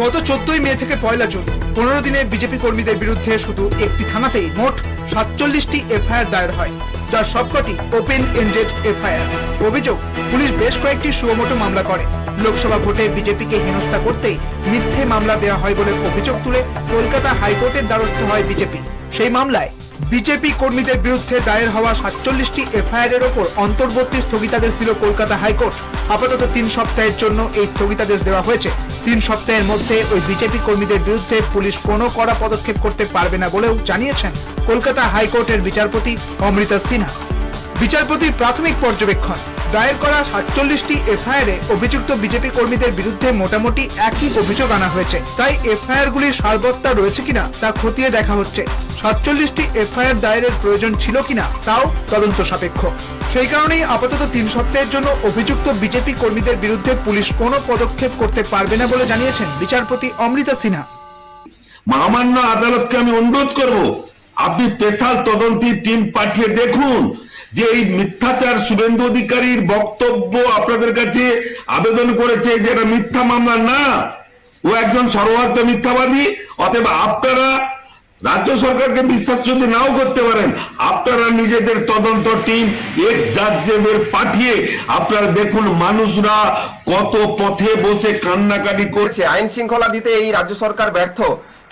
গত চোদ্দই মে থেকে পয়লা জুন, পনেরো দিনে বিজেপি কর্মীদের বিরুদ্ধে শুধু একটি থানাতেই মোট সাতচল্লিশটি এফআইআর দায়ের হয় যার সবকটি ওপেন এন্ডেড এফআইআর। অভিযোগ, পুলিশ বেশ কয়েকটি সুমোটো মামলা করে। লোকসভা ভোটে বিজেপিকে হেনস্থা করতেই মিথ্যে মামলা দেওয়া হয় বলে অভিযোগ তুলে কলকাতা হাইকোর্টের দ্বারস্থ হয় বিজেপি। সেই মামলায় বিজেপি কর্মীদের বিরুদ্ধে দায়ের হওয়া সাতচল্লিশটি এফআইআর এর ওপর অন্তর্বর্তী স্থগিতাদেশ দিল কলকাতা হাইকোর্ট। আপাতত তিন সপ্তাহের জন্য এই স্থগিতাদেশ দেওয়া হয়েছে। তিন সপ্তাহের মধ্যে ওই বিজেপি কর্মীদের বিরুদ্ধে পুলিশ কোনো কড়া পদক্ষেপ করতে পারবে না বলেও জানিয়েছেন কলকাতা হাইকোর্টের বিচারপতি অমৃতা সিনহা। বিচারপতির প্রাথমিক পর্যবেক্ষণ। দায়ের করা সাতচল্লিশটি এফআইআর অভিযুক্ত বিজেপি কর্মীদের বিরুদ্ধে মোটামুটি একই অভিযোগ আনা হয়েছে। তাই এফআইআর গুলির সারবত্তা রয়েছে কিনা তা খতিয়ে দেখা হচ্ছে। সাতচল্লিশটি এফআইআর দায়েরের প্রয়োজন ছিল কিনা তাও তদন্ত সাপেক্ষ। সেই কারণেই আপাতত তিন সপ্তাহের জন্য অভিযুক্ত বিজেপি কর্মীদের বিরুদ্ধে পুলিশ কোনো পদক্ষেপ করতে পারবে না বলে জানিয়েছেন বিচারপতি অমৃতা সিনহা। মহামান্য আদালতকে আমি অনুরোধ করব, আপনি স্পেশাল তদন্তি টিম পাঠিয়ে দেখুন। যে এই মিথ্যাচার শুভেন্দু অধিকারীর বক্তব্য আপনাদের কাছে আবেদন করেছে যে এটা মিথ্যা মামলা না, ও একজন সর্বার্থ মিথ্যাবাদী, অতএব আপনারা রাজ্য সরকারকে বিশ্বাস যদি নাও করতে পারেন, আপনারা নিজেদের তদন্ত টিম এক্স জাজদের পাঠিয়ে আপনারা দেখুন মানুষরা কত পথে বসে কান্নাকাটি করছে। আইন শৃঙ্খলা দিতে এই রাজ্য সরকার ব্যর্থ।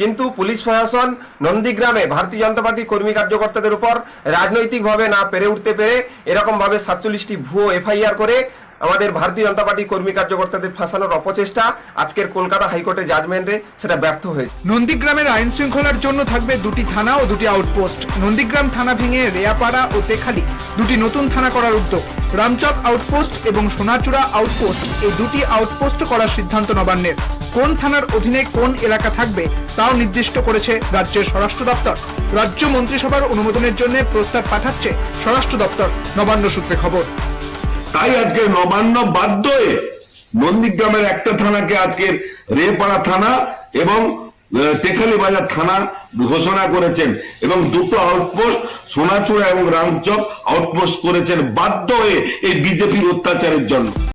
কিন্তু পুলিশ প্রশাসন নন্দীগ্রামে ভারতীয় জনতা পার্টির কর্মী কার্যকর্তাদের উপর রাজনৈতিকভাবে না পেরে উঠতে পেরে এরকম ভাবে সাতচল্লিশটি ভুয়ো এফআইআর করে আমাদের ভারতীয় জনতা পার্টি কর্মী কার্যকর্তাদের ফাঁসানোর অপচেষ্টা আজকের কলকাতা হাইকোর্টের জাজমেন্টে সেটা ব্যর্থ হয়েছে। নন্দীগ্রামের আইন শৃঙ্খলার জন্য থাকবে দুটি থানা ও দুটি আউটপোস্ট নন্দীগ্রাম থানা ভেঙে রেয়াপাড়া ও তেখালি দুটি নতুন থানা করার উদ্যোগ। রামচক আউটপোস্ট এবং সোনাচূড়া আউটপোস্ট এই দুটি আউটপোস্ট করার সিদ্ধান্ত নবান্নের। কোন থানার অধীনে কোন এলাকা থাকবে তাও নির্দিষ্ট করেছে রাজ্যের স্বরাষ্ট্র দপ্তর। রাজ্য মন্ত্রিসভার অনুমোদনের জন্য প্রস্তাব পাঠাচ্ছে স্বরাষ্ট্র দপ্তর। নবান্ন সূত্রে খবর। তাই আজকে নবান্ন বাধ্য হয়ে নন্দীগ্রামের একটা থানাকে আজকে রেপাড়া থানা এবং তেখালি বাজার থানা ঘোষণা করেছেন এবং দুটো আউটপোস্ট, সোনাচূড়া এবং রামচক আউটপোস্ট করেছেন, বাধ্য হয়ে এই বিজেপির অত্যাচারের জন্য।